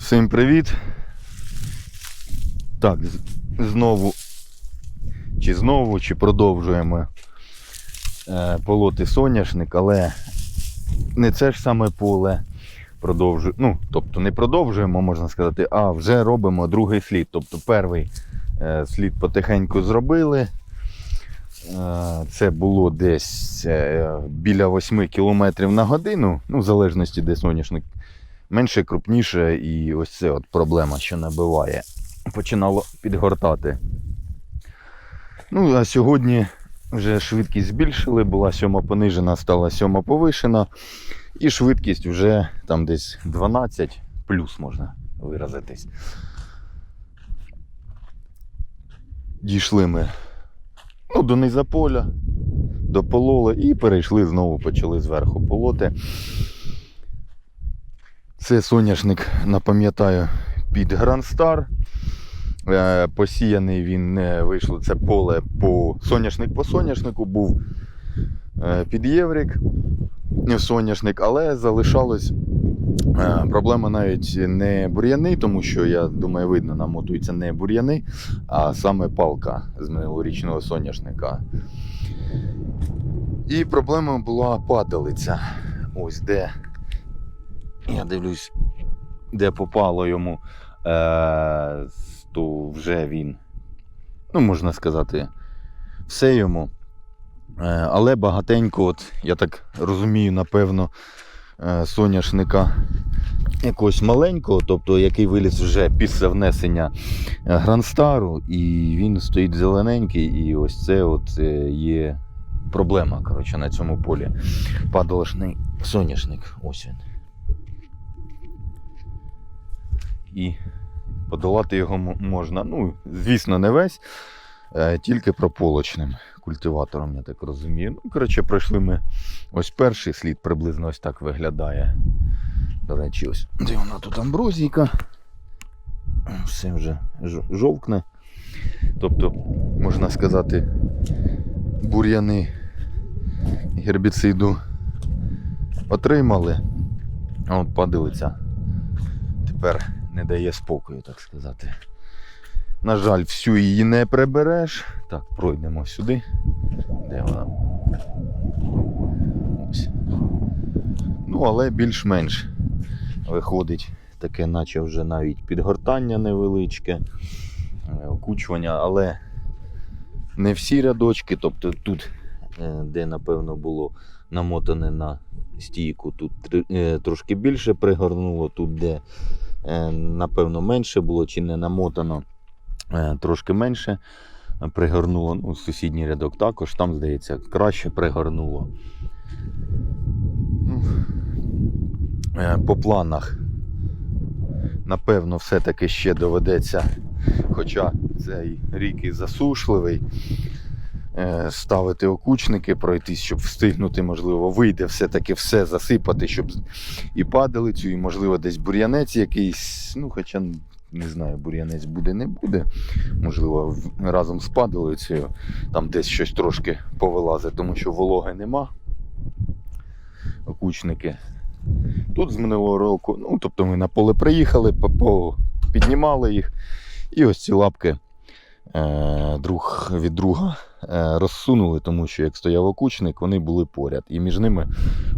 Всім привіт. Так, знову, чи знову, чи продовжуємо е, полоти соняшник, але не це ж саме поле продовжуємо. Ну, тобто не продовжуємо, можна сказати, а вже робимо другий слід. Тобто перший е, слід потихеньку зробили. Е, Це було десь е, біля 8 км на годину, ну, в залежності, де соняшник менше, крупніше, і ось це от проблема, що набиває. Починало підгортати. Ну, а сьогодні вже швидкість збільшили, була сьома понижена, стала сьома повишена. І швидкість вже там десь 12 плюс можна виразитись. Дійшли ми ну, до низа поля, допололи і перейшли знову, почали зверху полоти. Це соняшник, напам'ятаю, під Грандстар. Е, Посіяний він не вийшло. Це поле по соняшник по соняшнику був е, під Єврік е, соняшник, але залишалось проблема навіть не бур'яни, тому що я думаю, видно, намотуються не бур'яни, а саме палка з минулорічного соняшника. І проблема була падалиця. Ось де я дивлюсь, де попало йому, е, то вже він, ну, можна сказати, все йому. Е, але багатенько, от, я так розумію, напевно, е, соняшника якогось маленького, тобто який виліз вже після внесення е, Грандстару, і він стоїть зелененький, і ось це от е, є проблема коротше, на цьому полі. Падалошний соняшник. Ось він. І подолати його можна. Ну, звісно, не весь, е, тільки прополочним культиватором, я так розумію. Ну, коротше, пройшли ми ось перший слід, приблизно ось так виглядає. До речі, ось де вона тут амброзійка. Все вже жовкне. Тобто, можна сказати, бур'яни гербіциду отримали, от падалиця тепер не дає спокою, так сказати. На жаль, всю її не прибереш. Так, пройдемо сюди. Де вона? Ну, але більш-менш виходить таке, наче вже навіть підгортання невеличке, е, окучування, але не всі рядочки, тобто тут, е, де напевно було намотане на стійку, тут е, трошки більше пригорнуло, тут, де напевно менше було чи не намотано, е, трошки менше пригорнуло. Ну, сусідній рядок також, там, здається, краще пригорнуло. Ну, е, По планах, напевно, все-таки ще доведеться, хоча цей рік і засушливий, е, ставити окучники, пройтись, щоб встигнути, можливо, вийде все-таки все засипати, щоб і падалицю, і, можливо, десь бур'янець якийсь. Ну, хоча не знаю, бур'янець буде, не буде. Можливо, разом з падалицею там десь щось трошки повилазить, тому що вологи нема. Окучники. Тут з минулого року, ну, тобто ми на поле приїхали, піднімали їх. І ось ці лапки е, друг від друга е, розсунули, тому що як стояв окучник, вони були поряд. І між ними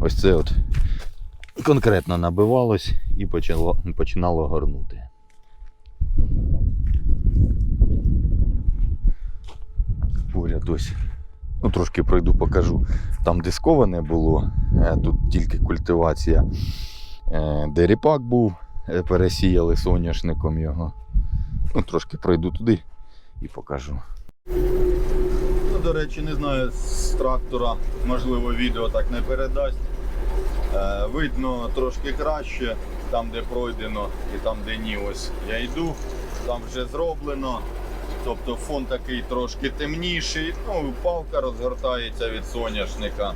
ось це от конкретно набивалось і почало, починало горнути. Поряд ось. Ну, трошки пройду, покажу. Там дисковане було, е, тут тільки культивація. Е, Де ріпак був, е, пересіяли соняшником його. Ну, трошки пройду туди і покажу. Ну, до речі, не знаю, з трактора, можливо, відео так не передасть. Е, видно трошки краще, там, де пройдено і там, де ні. Ось я йду, там вже зроблено. Тобто фон такий трошки темніший, ну, палка розгортається від соняшника.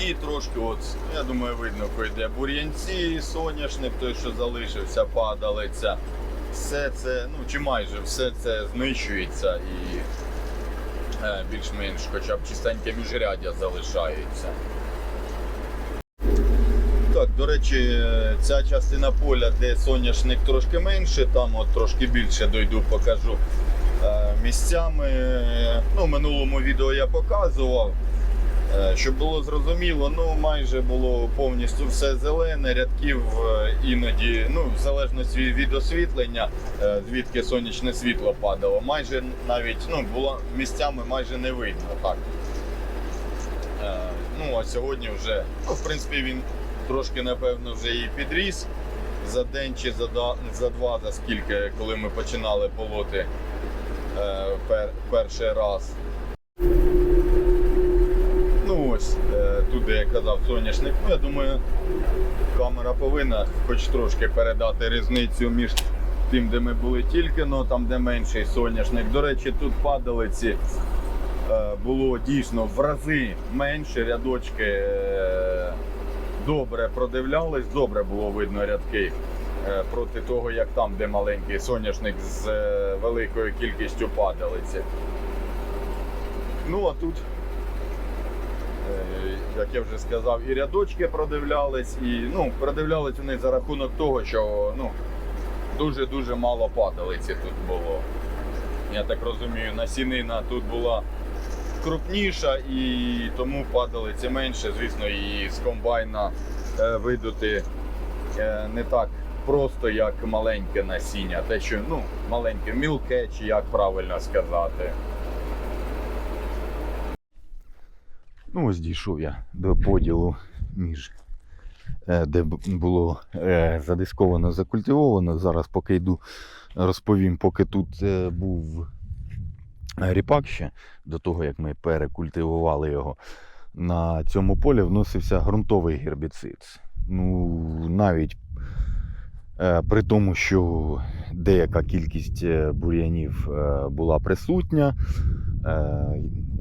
І трошки, от, я думаю, видно, йде бур'янці, соняшник, той, що залишився, падалиця. Все це, ну чи майже все це знищується і е, більш-менш хоча б чистеньке міжряддя залишається. Так, до речі, ця частина поля, де соняшник трошки менше, там от трошки більше дойду, покажу е, місцями. Ну, в минулому відео я показував. Е, Щоб було зрозуміло, ну майже було повністю все зелене, рядків е, іноді, ну в залежності від освітлення, е, звідки сонячне світло падало, майже навіть ну, було місцями майже не видно так. Ну, а сьогодні вже, ну, в принципі, він трошки, напевно, вже і підріс за день чи за, за два, за скільки, коли ми починали полоти пер, перший раз. Ну тут, де я казав, соняшник. Ну, я думаю, камера повинна хоч трошки передати різницю між тим, де ми були тільки, но там, де менший соняшник. До речі, тут падалиці е, було дійсно в рази менше, рядочки е, добре продивлялись, добре було видно рядки. е, Проти того, як там, де маленький соняшник з великою кількістю падалиці. Ну а тут як я вже сказав, і рядочки продивлялись, і ну, продивлялись вони за рахунок того, що ну, дуже-дуже мало падалиці тут було. Я так розумію, насінина тут була крупніша і тому падалиці менше. Звісно, і з комбайна е, видути е, не так просто, як маленьке насіння. Те, що ну, маленьке, мілке, чи як правильно сказати. Ну, ось дійшов я до поділу між е, де було е, задисковано, закультивовано. Зараз поки йду, розповім, поки тут е, був ріпак ще, до того як ми перекультивували його. На цьому полі вносився ґрунтовий гербіцид. Ну, навіть при тому, що деяка кількість бур'янів була присутня,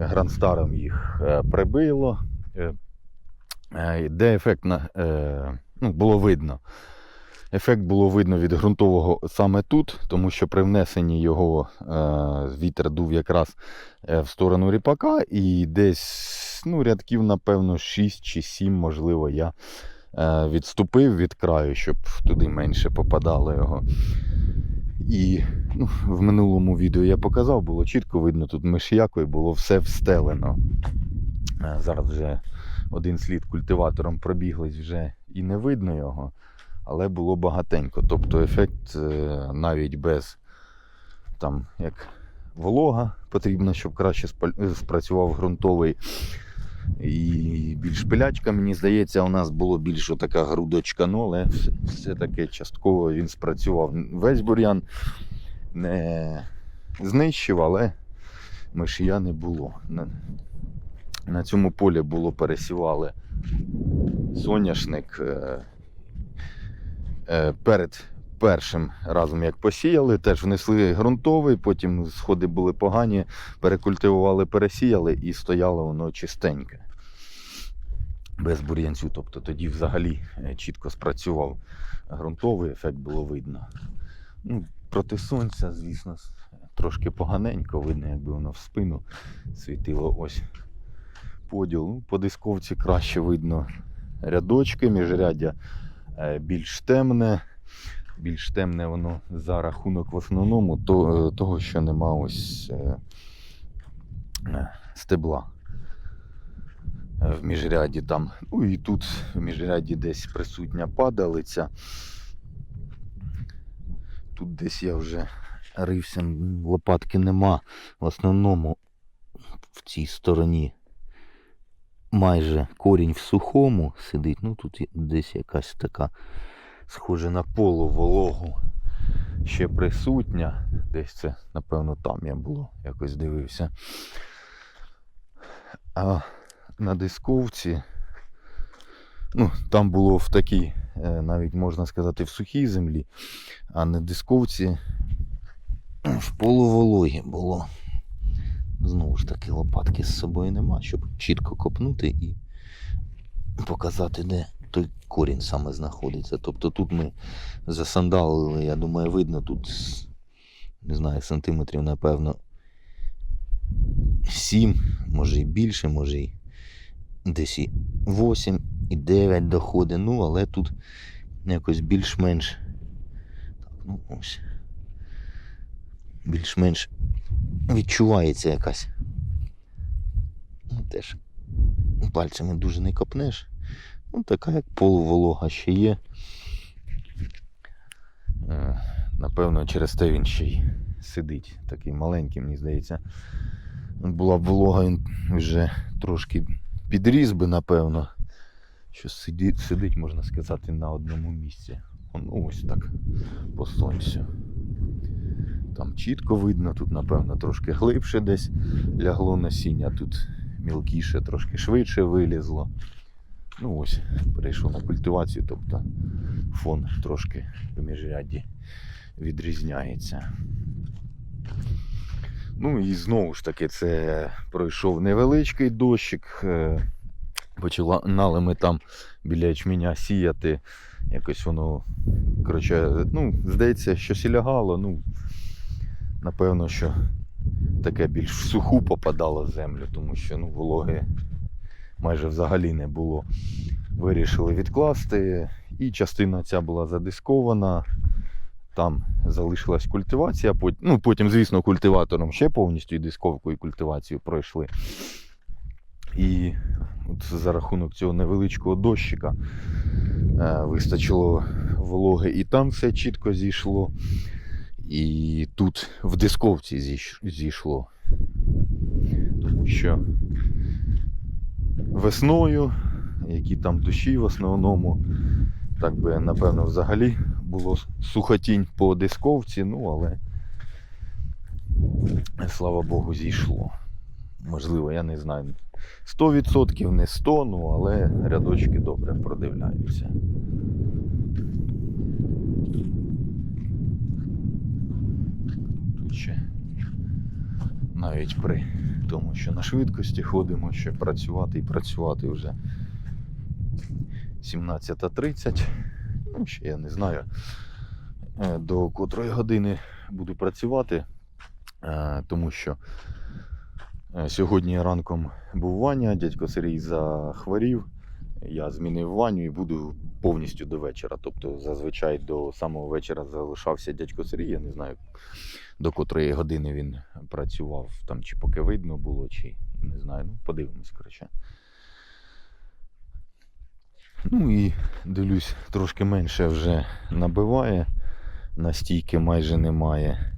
гранстаром їх е, прибило. Е, е, Де ефект на, е, ну, було видно. Ефект було видно від ґрунтового саме тут, тому що при внесенні його вітер дув якраз в сторону ріпака, і десь ну, рядків, напевно, 6 чи 7, можливо, я відступив від краю, щоб туди менше попадало його. І ну, в минулому відео я показав, було чітко видно, тут миш'яко було все встелено. Е, Зараз вже один слід культиватором пробіглись, вже і не видно його, але було багатенько. Тобто ефект е, навіть без там, як волога потрібно, щоб краще е, спрацював ґрунтовий. І більш пилячка, мені здається, у нас було більше така грудочка, ну, але все- все-таки частково він спрацював. Весь бур'ян не знищив, але мишія не було. На, на цьому полі було пересівали соняшник е, е, перед першим разом, як посіяли, теж внесли ґрунтовий, потім сходи були погані, перекультивували, пересіяли і стояло воно чистеньке. Без бур'янцю. Тобто тоді взагалі е, чітко спрацював ґрунтовий, ефект було видно. Ну, проти сонця, звісно, трошки поганенько видно, якби воно в спину світило ось поділ. Ну, по дисковці краще видно рядочки, міжряддя е, більш темне. Більш темне воно за рахунок в основному то, е, того, що нема ось е, е, стебла в міжряді там. Ну і тут в міжряді десь присутня падалиця. Тут десь я вже рився, лопатки нема. В основному в цій стороні майже корінь в сухому сидить. Ну тут десь якась така схоже на полувологу ще присутня. Десь це, напевно, там я було, якось дивився. А на дисковці, ну, там було в такій, е, навіть можна сказати, в сухій землі, а на дисковці в полувологі було. Знову ж таки, лопатки з собою нема, щоб чітко копнути і показати, де той корінь саме знаходиться. Тобто тут ми засандалили, я думаю, видно тут, не знаю, сантиметрів, напевно, 7, може і більше, може і десь і 8 і 9 доходить. Ну, але тут якось більш-менш. Так, ну ось. Більш-менш відчувається якась. Ну, теж пальцями дуже не копнеш. Ну, така як полуволога ще є. Е, Напевно, через те він ще й сидить. Такий маленький, мені здається. Була б волога, він вже трошки підріс би, напевно. Що сидить, сидить, можна сказати, на одному місці. Ну, ось так по сонцю. Там чітко видно, тут, напевно, трошки глибше десь лягло насіння, тут мілкіше, трошки швидше вилізло. Ну ось, перейшов на культивацію, тобто фон трошки в міжряді відрізняється. Ну і знову ж таки, це пройшов невеличкий дощик. е, Починали ми там біля ячменя сіяти. Якось воно, коротше, ну, здається, щось і лягало. Ну, напевно, що таке більш в суху попадало в землю, тому що ну, вологи майже взагалі не було. Вирішили відкласти, і частина ця була задискована. Там залишилась культивація. Ну, потім, звісно, культиватором ще повністю і дисковку, і культивацію пройшли. І от за рахунок цього невеличкого дощика е, вистачило вологи, і там все чітко зійшло. І тут в дисковці зійшло. Тому що весною, які там дощі в основному, так би, напевно, взагалі було сухотінь по дисковці, ну але слава Богу, зійшло. Можливо, я не знаю. 100% не 100, ну але рядочки добре продивляються. Тут ще навіть при тому, що на швидкості ходимо, ще працювати і працювати вже 17.30. Ну, ще я не знаю, е, до котрої години буду працювати, е, тому що е, сьогодні ранком був Ваня, дядько Сергій захворів. Я змінив Ваню і буду повністю до вечора. Тобто зазвичай до самого вечора залишався дядько Сергій. Я не знаю, до котрої години він працював, там чи поки видно було, чи не знаю. Ну, подивимось, коротше. Ну і дивлюсь, трошки менше вже набиває, настійки майже немає.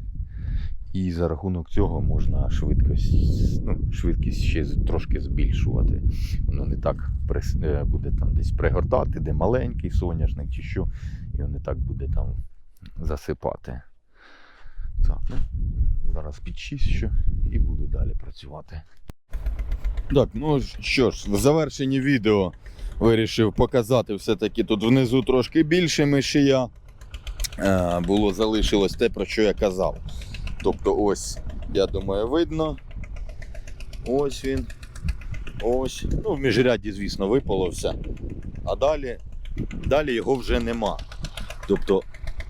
І за рахунок цього можна швидкість, ну, швидкість ще трошки збільшувати. Воно не так е, буде там десь пригортати, де маленький соняшник чи що, і він не так буде там засипати. Так, ну, зараз підчищу і буду далі працювати. Так, ну що ж, в завершенні відео вирішив показати все-таки тут внизу трошки більше мишія. Е, було залишилось те, про що я казав. Тобто ось, я думаю, видно. Ось він. Ось. Ну, в міжряді, звісно, випало все. А далі, далі його вже нема. Тобто,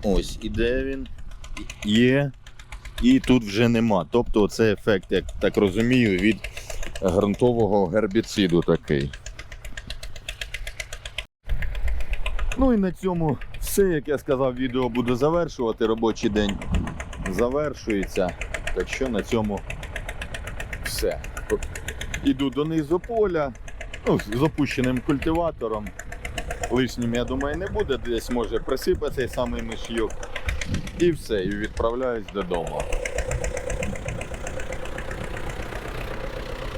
ось іде він, є, і тут вже нема. Тобто, це ефект, як так розумію, від ґрунтового гербіциду такий. Ну і на цьому все, як я сказав, відео буду завершувати. Робочий день завершується. Так що на цьому все. Іду донизу поля. Ну, з опущеним культиватором. Лишнім, я думаю, не буде. Десь може присипати самий мишйок. І все, і відправляюсь додому.